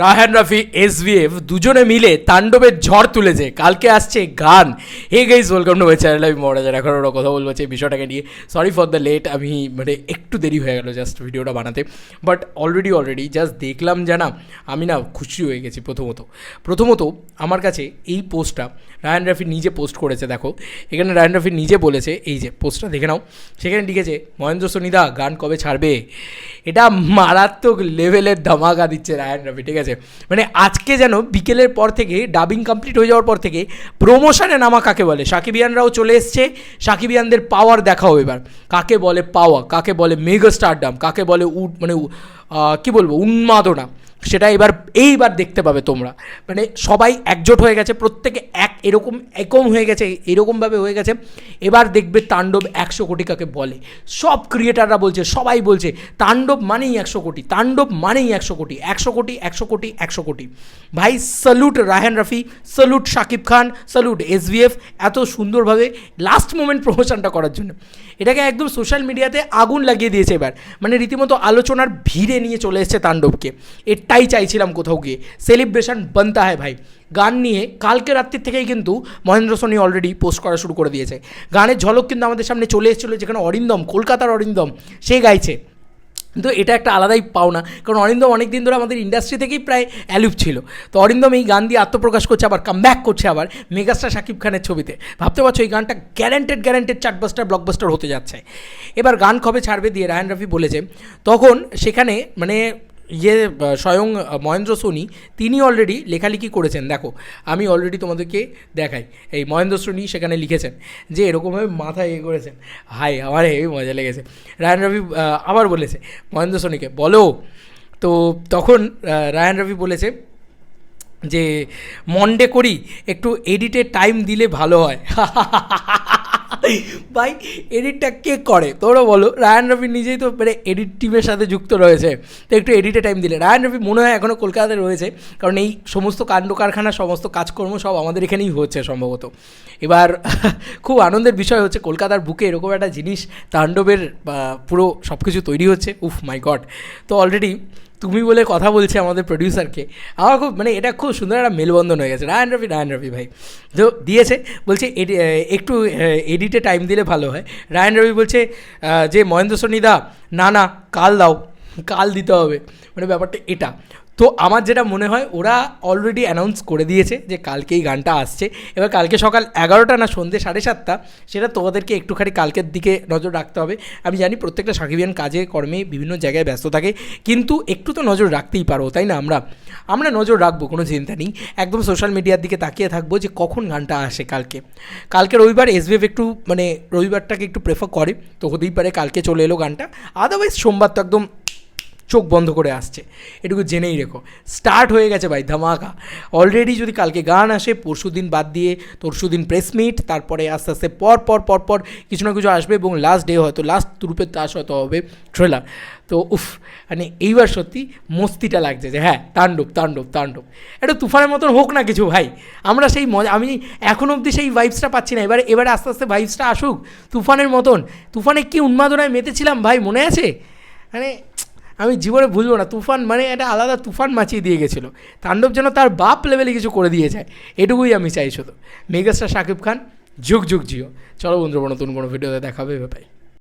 Rahan Rafi SVF দুজনে মিলে তাণ্ডবের ঝড় তুলেছে। কালকে আসছে গান। Hey guys welcome to my channel আমি মহারাজার এখন ওরা কথা বলব এই বিষয়টাকে নিয়ে। সরি ফর দ্য লেট আমি মানে একটু দেরি হয়ে গেল জাস্ট ভিডিওটা বানাতে। বাট অলরেডি অলরেডি জাস্ট দেখলাম যে না, আমি না খুশি হয়ে গেছি প্রথমত। প্রথমত, আমার কাছে এই পোস্টটা রায়ান রাফি নিজে পোস্ট করেছে, দেখো। এখানে রায়ান রাফি নিজে বলেছে, এই যে পোস্টটা দেখে নাও। সেখানে লিখেছে, মহেন্দ্র সোনিদা, গান কবে ছাড়বে? এটা মারাত্মক লেভেলের ধামাকা দিচ্ছে রায়ান রবি ঠিক আছে? মানে আজকে যেন বিকেলের পর থেকে ডাবিং কমপ্লিট হয়ে যাওয়ার পর থেকে প্রমোশনে নামা কাকে বলে? সাকিবিয়ানরাও চলে এসছে, সাকিবিয়ানদের পাওয়ার দেখাও এবার। কাকে বলে পাওয়া কাকে বলে মেগা স্টারডাম কাকে বলে উ মানে কি বলব? উন্মাদনা। সেটা এবার, এইবার দেখতে পাবে তোমরা। মানে সবাই একজোট হয়ে গেছে, প্রত্যেকে এক এরকম, একম হয়ে গেছে এরকমভাবে হয়ে গেছে। এবার দেখবে তাণ্ডব একশো কোটি কাকে বলে। সব ক্রিয়েটাররা বলছে, সবাই বলছে, তাণ্ডব মানেই একশো কোটি, তাণ্ডব মানেই একশো কোটি একশো কোটি একশো কোটি একশো কোটি। ভাই salute Raihan Rafi salute Shakib Khan salute SVF এত সুন্দরভাবে লাস্ট মোমেন্ট প্রমোশনটা করার জন্য। এটাকে একদম সোশ্যাল মিডিয়াতে আগুন লাগিয়ে দিয়েছে এবার। মানে রীতিমতো আলোচনার ভিড়ে নিয়ে চলে এসেছে তাণ্ডবকে। এটাই চাইছিলাম কোথাও গিয়ে। সেলিব্রেশন বানতা হয় ভাই গান নিয়ে কালকে রাত্রির থেকেই কিন্তু মহেন্দ্র সোনি অলরেডি পোস্ট করা শুরু করে দিয়েছে। গানের ঝলক কিন্তু আমাদের সামনে চলে এসেছিল যেখানে অরিন্দম, কলকাতার অরিন্দম, সে গাইছে। কিন্তু এটা একটা আলাদাই পাওনা, কারণ অরিন্দম অনেক দিন ধরে আমাদের ইন্ডাস্ট্রি থেকেই প্রায় অ্যালুপ ছিল। তো অরিন্দম এই গান দিয়ে আত্মপ্রকাশ করছে, আবার কাম ব্যাক করছে আবার মেগাস্টার শাকিব খানের ছবিতে। ভাবতে পারছ, এই গানটা গ্যারান্টেড গ্যারান্টেড চার্টবাস্টার ব্লকবাস্টার হতে যাচ্ছে। এবার গান কবে ছাড়বে দিয়ে রায়ন রফি বলেছে। তখন সেখানে মানে ইয়ে স্বয়ং মহেন্দ্র সোনি, তিনি অলরেডি লেখালেখি করেছেন। দেখো, আমি অলরেডি তোমাদেরকে দেখাই। এই মহেন্দ্র সোনি সেখানে লিখেছেন যে এরকমভাবে মাথায় ইয়ে করেছেন। হাই, আমার হেবি মজা লেগেছে। রায়ন রবি আবার বলেছে মহেন্দ্র সোনিকে, বলো, তো তখন রায়ান রবি বলেছে যে মন্ডে করি, একটু এডিটে টাইম দিলে ভালো হয়। ভাই এডিটটা কে করে? তোমরা বলো। রায়ান রবি নিজেই তো মানে এডিট টিমের সাথে যুক্ত রয়েছে। তো একটু এডিটে টাইম দিলে। রায়ান রবি মনে হয় এখনও কলকাতাতে রয়েছে। কারণ এই সমস্ত কাণ্ড কারখানা, সমস্ত কাজকর্ম সব আমাদের এখানেই হচ্ছে সম্ভবত। এবার, খুব আনন্দের বিষয় হচ্ছে কলকাতার বুকে এরকম একটা জিনিস, তাণ্ডবের পুরো সব কিছু তৈরি হচ্ছে। উফ মাই গড তো অলরেডি তুমি বলে কথা বলছে আমাদের প্রডিউসারকে আমার খুব মানে এটা খুব সুন্দর একটা মেলবন্ধন হয়ে গেছে। রায়ন রফি রায়ন রবি ভাই। তো দিয়েছে, বলছে একটু এডিটে টাইম দিলে ভালো হয়। রায়ন রবি বলছে যে মহেন্দ্র সনিদা না না, কাল দাও। কাল দিতে হবে। মানে ব্যাপারটা এটা। তো আমার যেটা মনে হয়, ওরা অলরেডি অ্যানাউন্স করে দিয়েছে যে কালকেই গানটা আসছে। এবার কালকে সকাল এগারোটা না সন্ধ্যে সাড়ে সাতটা, সেটা তোমাদেরকে একটুখানি কালকের দিকে নজর রাখতে হবে। আমি জানি প্রত্যেকটা সাকিবিয়ান কাজে, কর্মে বিভিন্ন জায়গায় ব্যস্ত থাকে, কিন্তু একটু তো নজর রাখতেই পারো, তাই না আমরা? আমরা নজর রাখব, কোনো চিন্তা নেই। একদম সোশ্যাল মিডিয়ার দিকে তাকিয়ে থাকব যে কখন গানটা আসে কালকে। কালকে রবিবার এসবিএফ একটু মানে রবিবারটাকে একটু প্রেফার করে, তো হতেই পারে কালকে চলে এলো গানটা। আদারওয়াইজ সোমবার তো একদম চোখ বন্ধ করে আসছে। এটুকু জেনেই রেখো। স্টার্ট হয়ে গেছে ভাই ধামাকা। অলরেডি যদি কালকে গান আসে, পরশু দিন বাদ দিয়ে, তরশু দিন প্রেস মিট তারপরে আস্তে আস্তে পর পর পর পর কিছু না কিছু আসবে এবং লাস্ট ডে হয়তো লাস্ট রূপের তাস হয়তো হবে ট্রেলার তো উফ মানে এইবার সত্যি মস্তিটা লাগছে যে হ্যাঁ তাণ্ডব তাণ্ডব তাণ্ডব। এটা তুফানের মতন হোক না কিছু ভাই। আমরা সেই মজা, আমি এখন অবধি সেই ভাইবসটা পাচ্ছি না। এবারে এবারে আস্তে আস্তে ভাইবসটা আসুক। তুফানের মতন। তুফানে কি উন্মাদনায় মেতেছিলাম ভাই, মনে আছে? মানে আমি জীবনে বুঝব না, তুফান মানে একটা আলাদা তুফান মাচিয়ে দিয়ে গেছিল। তাণ্ডব যেন তার বাপ লেভেলে কিছু করে দিয়ে যায়, এটুকুই আমি চাই শুধু। মেগাস্টার শাকিব খান, যুগ যুগ, জিও। চলো বন্ধুরা, নতুন কোনো ভিডিওতে দেখাবে ভাই